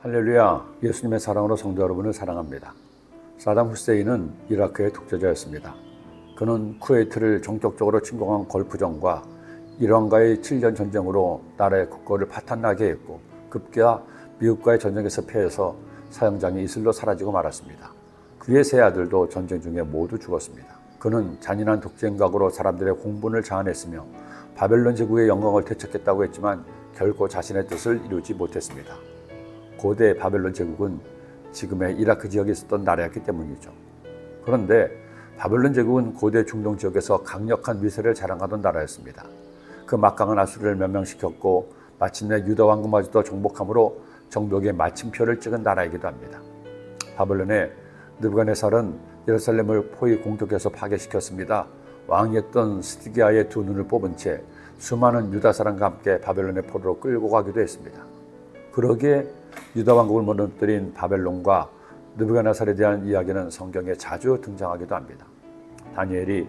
할렐루야, 예수님의 사랑으로 성도 여러분을 사랑합니다. 사담 후세인은 이라크의 독재자였습니다. 그는 쿠웨이트를 전격적으로 침공한 걸프전과 이란과의 7년 전쟁으로 나라의 국고를 파탄나게 했고 급기야 미국과의 전쟁에서 패해서 사형장이 이슬로 사라지고 말았습니다. 그의 세 아들도 전쟁 중에 모두 죽었습니다. 그는 잔인한 독재행각으로 사람들의 공분을 자아냈으며 바벨론 제국의 영광을 되찾겠다고 했지만 결코 자신의 뜻을 이루지 못했습니다. 고대 바벨론 제국은 지금의 이라크 지역에 있었던 나라였기 때문이죠. 그런데 바벨론 제국은 고대 중동 지역에서 강력한 위세를 자랑하던 나라였습니다. 그 막강한 아수르를 멸망시켰고 마침내 유다 왕국마저도 정복함으로 정복의 마침표를 찍은 나라이기도 합니다. 바벨론의 느부갓네살은 예루살렘을 포위 공격해서 파괴시켰습니다. 왕이었던 스티기아의 두 눈을 뽑은 채 수많은 유다 사람과 함께 바벨론의 포로로 끌고 가기도 했습니다. 그러기에 유다 왕국을 무너뜨린 바벨론과 느부갓네살에 대한 이야기는 성경에 자주 등장하기도 합니다. 다니엘이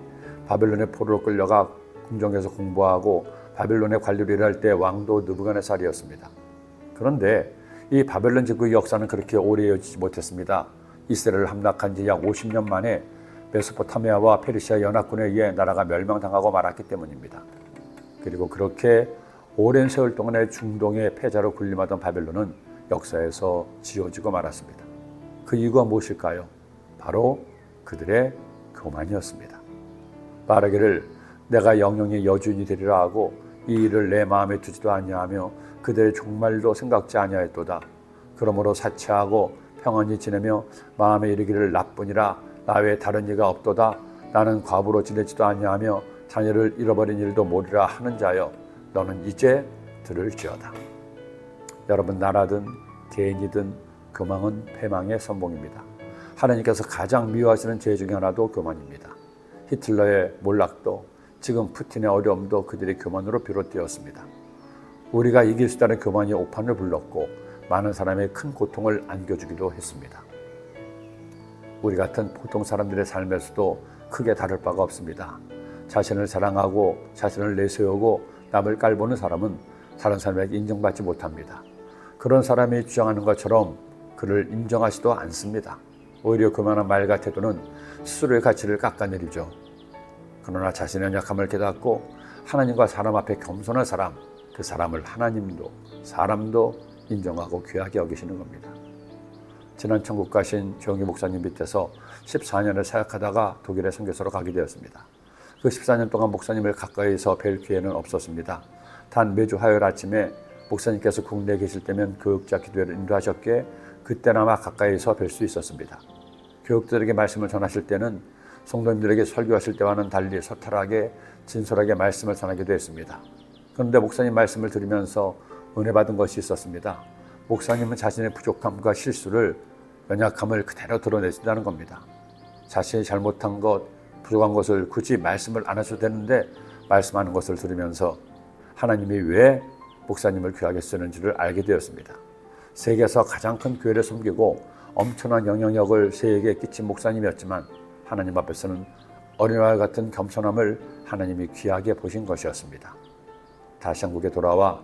바벨론의 포로로 끌려가 궁정에서 공부하고 바벨론의 관리를 일할 때 왕도 느부갓네살이었습니다. 그런데 이 바벨론 제국의 역사는 그렇게 오래 이어지지 못했습니다. 이스라엘을 함락한 지 약 50년 만에 메소포타미아와 페르시아 연합군에 의해 나라가 멸망당하고 말았기 때문입니다. 그리고 그렇게 오랜 세월 동안의 중동의 패자로 군림하던 바벨론은 역사에서 지워지고 말았습니다. 그 이유가 무엇일까요? 바로 그들의 교만이었습니다. 말하기를 내가 영영의 여주인이 되리라 하고 이 일을 내 마음에 두지도 아니하며 그들의 종말도 생각지 아니하였도다. 그러므로 사치하고 평안히 지내며 마음에 이르기를 나뿐이라 나 외에 다른 이가 없도다. 나는 과부로 지내지도 아니하며 자녀를 잃어버린 일도 모리라 하는 자여 너는 이제 들을지어다. 여러분 나라든 개인이든 교만은 패망의 선봉입니다. 하나님께서 가장 미워하시는 죄 중에 하나도 교만입니다. 히틀러의 몰락도 지금 푸틴의 어려움도 그들의 교만으로 비롯되었습니다. 우리가 이길 수 있다는 교만이 오판을 불렀고 많은 사람의 큰 고통을 안겨주기도 했습니다. 우리 같은 보통 사람들의 삶에서도 크게 다를 바가 없습니다. 자신을 자랑하고 자신을 내세우고 남을 깔보는 사람은 다른 사람에게 인정받지 못합니다. 그런 사람이 주장하는 것처럼 그를 인정하지도 않습니다. 오히려 그만한 말과 태도는 스스로의 가치를 깎아내리죠. 그러나 자신의 약함을 깨닫고 하나님과 사람 앞에 겸손한 사람, 그 사람을 하나님도 사람도 인정하고 귀하게 여기시는 겁니다. 지난 천국 가신 조영기 목사님 밑에서 14년을 사역하다가 독일에 선교사로 가게 되었습니다. 그 14년 동안 목사님을 가까이서 뵐 기회는 없었습니다. 단 매주 화요일 아침에 목사님께서 국내에 계실 때면 교육자 기도회를 인도하셨기에 그때나마 가까이서 뵐 수 있었습니다. 교육들에게 말씀을 전하실 때는 성도님들에게 설교하실 때와는 달리 서탈하게 진솔하게 말씀을 전하기도 했습니다. 그런데 목사님 말씀을 들으면서 은혜 받은 것이 있었습니다. 목사님은 자신의 부족함과 실수를 연약함을 그대로 드러내신다는 겁니다. 자신이 잘못한 것, 부족한 것을 굳이 말씀을 안 하셔도 되는데 말씀하는 것을 들으면서 하나님이 왜 목사님을 귀하게 쓰는지를 알게 되었습니다. 세계에서 가장 큰 교회를 섬기고 엄청난 영향력을 세계에 끼친 목사님이었지만 하나님 앞에서는 어린아이 같은 겸손함을 하나님이 귀하게 보신 것이었습니다. 다시 한국에 돌아와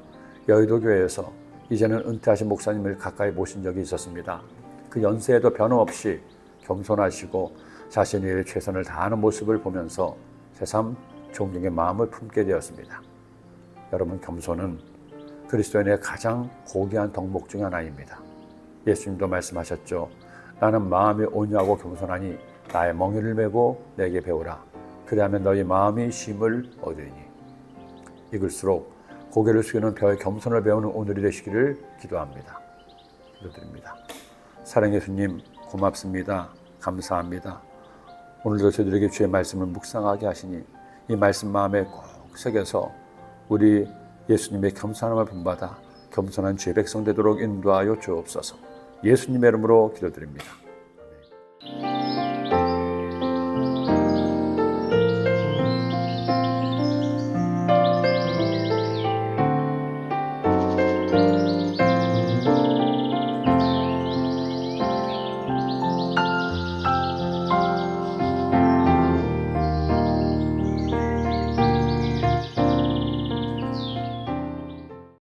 여의도 교회에서 이제는 은퇴하신 목사님을 가까이 모신 적이 있었습니다. 그 연세에도 변함없이 겸손하시고 자신의 일에 최선을 다하는 모습을 보면서 새삼 존경의 마음을 품게 되었습니다. 여러분 겸손은 그리스도인의 가장 고귀한 덕목 중 하나입니다. 예수님도 말씀하셨죠. 나는 마음이 온유하고 겸손하니 나의 멍에를 메고 내게 배우라. 그리하면 너희 마음이 쉼을 얻으리니. 읽을수록 고개를 숙이는 벼의 겸손을 배우는 오늘이 되시기를 기도합니다. 기도드립니다. 사랑의 예수님 고맙습니다. 감사합니다. 오늘도 저희들에게 주의 말씀을 묵상하게 하시니 이 말씀 마음에 꼭 새겨서 우리 예수님의 겸손함을 본받아 겸손한 주의 백성 되도록 인도하여 주옵소서. 예수님의 이름으로 기도드립니다.